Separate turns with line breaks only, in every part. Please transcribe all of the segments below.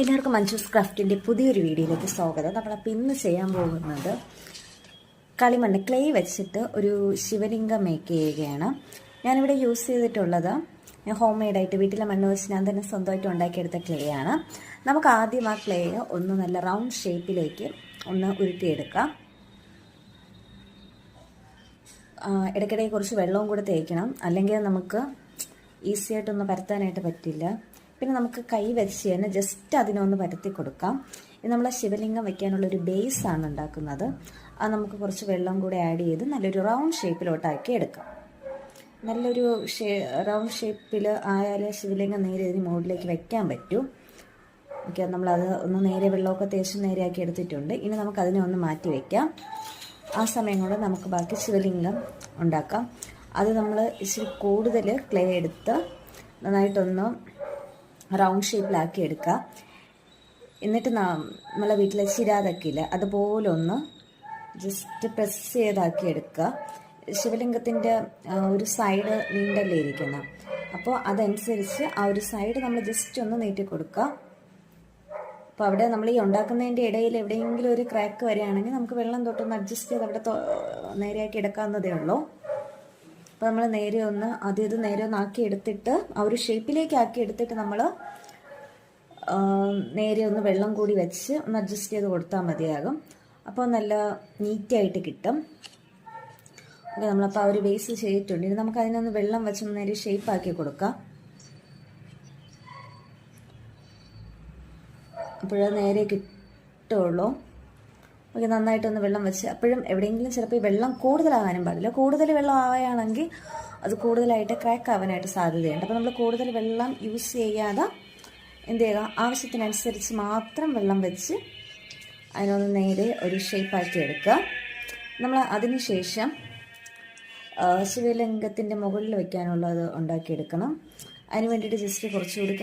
എല്ലാവർക്കും മഞ്ജൂസ് ക്രാഫ്റ്റിന്റെ പുതിയൊരു വീഡിയോയിലേക്ക് സ്വാഗതം. നമ്മളപ്പോൾ ഇന്ന് ചെയ്യാൻ പോകുന്നത് കളിമണ്ണ് ക്ലേ വെച്ചിട്ട് ഒരു ശിവലിംഗം മേക്ക് ചെയ്യുകയാണ്. ഞാനിവിടെ യൂസ് ചെയ്തിട്ടുള്ളത് ഞാൻ ഹോം മെയ്ഡായിട്ട് വീട്ടിലെ മണ്ണ് വെച്ച് ഞാൻ തന്നെ സ്വന്തമായിട്ട് ഉണ്ടാക്കിയെടുത്ത ക്ലേ ആണ്. നമുക്ക് ആദ്യം ആ ക്ലേ ഒന്ന് നല്ല റൗണ്ട് ഷേപ്പിലേക്ക് ഒന്ന് ഉരുട്ടിയെടുക്കാം. ഇടയ്ക്കിടയിൽ ഇടയ്ക്കിടെ കുറച്ച് വെള്ളവും കൂടെ തേക്കണം. അല്ലെങ്കിൽ നമുക്ക് ഈസി ആയിട്ടൊന്ന് പരത്താനായിട്ട് പറ്റില്ല. പിന്നെ നമുക്ക് കൈ വരച്ച് തന്നെ ജസ്റ്റ് അതിനൊന്ന് പരത്തി കൊടുക്കാം. ഇത് നമ്മളെ ശിവലിംഗം വെക്കാനുള്ള ഒരു ബേസ് ആണ് ഉണ്ടാക്കുന്നത്. അത് നമുക്ക് കുറച്ച് വെള്ളം കൂടെ ആഡ് ചെയ്ത് നല്ലൊരു റൗണ്ട് ഷേപ്പിലോട്ടാക്കി എടുക്കാം. നല്ലൊരു ഷേ റൗണ്ട് ഷേപ്പിൽ ആയാലേ ശിവലിംഗം നേരെ ഇതിന് മുകളിലേക്ക് വെക്കാൻ പറ്റൂ. ഓക്കെ നമ്മളത് ഒന്ന് നേരെ വെള്ളമൊക്കെ തേച്ച് നേരെയാക്കി എടുത്തിട്ടുണ്ട്. ഇനി നമുക്ക് അതിനെ ഒന്ന് മാറ്റി വയ്ക്കാം ആ സമയം കൊണ്ട് നമുക്ക് ബാക്കി ശിവലിംഗം ഉണ്ടാക്കാം. അത് നമ്മൾ ഇച്ചിരി കൂടുതൽ ക്ലേ എടുത്ത് നന്നായിട്ടൊന്ന് റൗണ്ട് ഷേപ്പിലാക്കി എടുക്കുക. എന്നിട്ട് നമ്മളെ വീട്ടിലെ ചിരാതക്കില്ല അതുപോലെ ഒന്ന് ജസ്റ്റ് പ്രസ് ചെയ്താക്കി എടുക്കുക. ശിവലിംഗത്തിന്റെ ഒരു സൈഡ് നീണ്ടല്ലേ ഇരിക്കുന്നത് അപ്പോൾ അതനുസരിച്ച് ആ ഒരു സൈഡ് നമ്മൾ ജസ്റ്റ് ഒന്ന് നീട്ടി കൊടുക്കുക. അപ്പോൾ അവിടെ നമ്മൾ ഈ ഉണ്ടാക്കുന്നതിന്റെ ഇടയിൽ എവിടെയെങ്കിലും ഒരു ക്രാക്ക് വരികയാണെങ്കിൽ നമുക്ക് വെള്ളം തൊട്ടൊന്ന് അഡ്ജസ്റ്റ് ചെയ്ത് അവിടെ നേരെയാക്കി എടുക്കാവുന്നതേ ഉള്ളൂ. അപ്പോൾ നമ്മൾ നേരെ ഒന്ന് ആദ്യം ഇത് നേരെ ഒന്ന് ആക്കി എടുത്തിട്ട് ആ ഒരു ഷേപ്പിലേക്ക് ആക്കി എടുത്തിട്ട് നമ്മൾ നേരെ ഒന്ന് വെള്ളം കൂടി വെച്ച് ഒന്ന് അഡ്ജസ്റ്റ് ചെയ്ത് കൊടുത്താൽ മതിയാകും. അപ്പോൾ നല്ല നീറ്റായിട്ട് കിട്ടും. ഓക്കെ നമ്മളപ്പോൾ ആ ഒരു ബേസ് ചെയ്തിട്ടുണ്ട്. ഇനി നമുക്ക് അതിനൊന്ന് വെള്ളം വെച്ച് നേരെ ഷേപ്പാക്കി കൊടുക്കാം. അപ്പോഴത് നേരെ കിട്ടുള്ളൂ. ഓക്കെ നന്നായിട്ടൊന്ന് വെള്ളം വെച്ച്. അപ്പോഴും എവിടെയെങ്കിലും ചിലപ്പോൾ ഈ വെള്ളം കൂടുതലാകാനും പാടില്ല. കൂടുതൽ വെള്ളം ആവുകയാണെങ്കിൽ അത് കൂടുതലായിട്ട് ക്രാക്ക് ആവാനായിട്ട് സാധ്യതയുണ്ട്. അപ്പോൾ നമ്മൾ കൂടുതൽ വെള്ളം യൂസ് ചെയ്യാതെ എന്ത് ചെയ്യുക? ആവശ്യത്തിനനുസരിച്ച് മാത്രം വെള്ളം വെച്ച് അതിനൊന്ന് നേരെ ഒരു ഷേപ്പാക്കി എടുക്കുക. നമ്മൾ അതിനുശേഷം ശിവലിംഗത്തിന്റെ മുകളിൽ വയ്ക്കാനുള്ളത് ഉണ്ടാക്കിയെടുക്കണം. അതിന് വേണ്ടിയിട്ട് ജസ്റ്റ് കുറച്ചുകൂടി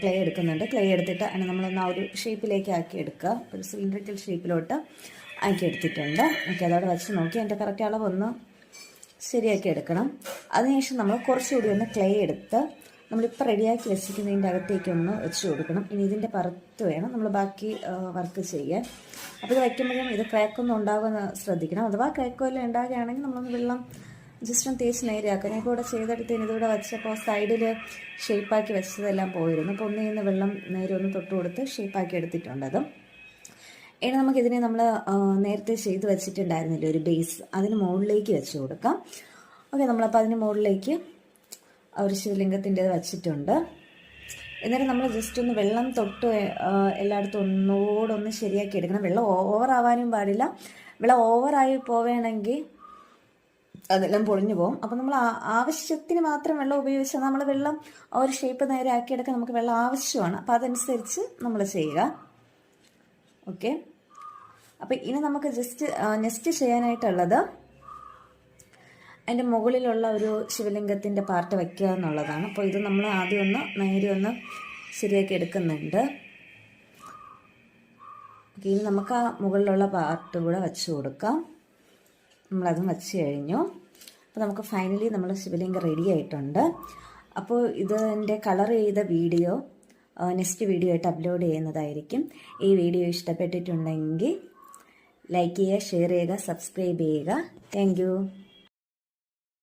ക്ലേ എടുക്കുന്നുണ്ട്. ക്ലേ എടുത്തിട്ട് അതിനെ നമ്മളൊന്ന് ആ ഒരു ഷേപ്പിലേക്ക് ആക്കി എടുക്കുക. ഒരു സിലിണ്ടറിക്കൽ ഷേപ്പിലോട്ട് ആക്കി എടുത്തിട്ടുണ്ട്. ഓക്കെ അതവിടെ വെച്ച് നോക്കി. അതിന്റെ കറക്റ്റ് അളവൊന്ന് ശരിയാക്കി എടുക്കണം. അതിനുശേഷം നമ്മൾ കുറച്ചുകൂടി ഒന്ന് ക്ലേ എടുത്ത് നമ്മളിപ്പോൾ റെഡിയാക്കി വെച്ചിരിക്കുന്നതിന്റെ അകത്തേക്കൊന്ന് വെച്ച് കൊടുക്കണം. ഇനി ഇതിന്റെ പുറത്ത് വേണം നമ്മൾ ബാക്കി വർക്ക് ചെയ്യാൻ. അപ്പോൾ ഇത് വയ്ക്കുമ്പോഴും ഇത് ക്രാക്കൊന്നും ഉണ്ടാകുമെന്ന് ശ്രദ്ധിക്കണം. അഥവാ ക്രാക്കോ എല്ലാം ഉണ്ടാകുകയാണെങ്കിൽ നമ്മളൊന്ന് വെള്ളം ജസ്റ്റ് ഒന്ന് തേച്ച് നേരെയാക്കുക ഞാൻ ഇവിടെ ചെയ്തെടുത്ത് ഇതിവിടെ വെച്ചപ്പോൾ സൈഡിൽ ഷേപ്പാക്കി വെച്ചതെല്ലാം പോയിരുന്നു. അപ്പോൾ ഒന്ന് ഇന്ന് വെള്ളം നേരെ ഒന്ന് തൊട്ട് കൊടുത്ത് ഷേപ്പാക്കി എടുത്തിട്ടുണ്ട് അതും. ഇനി നമുക്കിതിനെ നമ്മൾ നേരത്തെ ചെയ്ത് വെച്ചിട്ടുണ്ടായിരുന്നില്ല ഒരു ബേസ് അതിന് മുകളിലേക്ക് വെച്ച് കൊടുക്കാം. ഓക്കെ നമ്മളപ്പോൾ അതിന് മുകളിലേക്ക് ഒരു ശിവലിംഗത്തിന്റെത് വെച്ചിട്ടുണ്ട്. എന്നിട്ട് നമ്മൾ ജസ്റ്റ് ഒന്ന് വെള്ളം തൊട്ട് എല്ലായിടത്തും ഒന്നുകൂടെ ഒന്ന് ശരിയാക്കി എടുക്കണം. വെള്ളം ഓവർ ആവാനും പാടില്ല. വെള്ളം ഓവറായി പോവുകയാണെങ്കിൽ അതെല്ലാം പൊളിഞ്ഞു പോകും. അപ്പം നമ്മൾ ആവശ്യത്തിന് മാത്രം വെള്ളം ഉപയോഗിച്ചാൽ നമ്മൾ വെള്ളം ആ ഒരു ഷേപ്പ് നേരെ ആക്കിയെടുക്കാൻ നമുക്ക് വെള്ളം ആവശ്യമാണ്. അപ്പം അതനുസരിച്ച് നമ്മൾ ചെയ്യുക. ഓക്കെ അപ്പം ഇനി നമുക്ക് ജസ്റ്റ് നെക്സ്റ്റ് ചെയ്യാനായിട്ടുള്ളത് അതിന്റെ മുകളിലുള്ള ഒരു ശിവലിംഗത്തിന്റെ പാർട്ട് വയ്ക്കുക എന്നുള്ളതാണ്. അപ്പോൾ ഇത് നമ്മൾ ആദ്യം ഒന്ന് നേരെ ഒന്ന് ശരിയാക്കി എടുക്കുന്നുണ്ട്. ഇനി നമുക്ക് ആ മുകളിലുള്ള പാർട്ട് കൂടെ വെച്ച് കൊടുക്കാം. നമ്മളതും വച്ച് കഴിഞ്ഞു. അപ്പോൾ നമുക്ക് ഫൈനലി നമ്മൾ ശിവലിംഗം റെഡി ആയിട്ടുണ്ട്. അപ്പോൾ ഇതിന്റെ കളർ ചെയ്ത വീഡിയോ നെക്സ്റ്റ് വീഡിയോ ആയിട്ട് അപ്ലോഡ് ചെയ്യുന്നതായിരിക്കും. ഈ വീഡിയോ ഇഷ്ടപ്പെട്ടിട്ടുണ്ടെങ്കിൽ ലൈക്ക് ചെയ്യുക ഷെയർ ചെയ്യുക സബ്സ്ക്രൈബ് ചെയ്യുക. താങ്ക്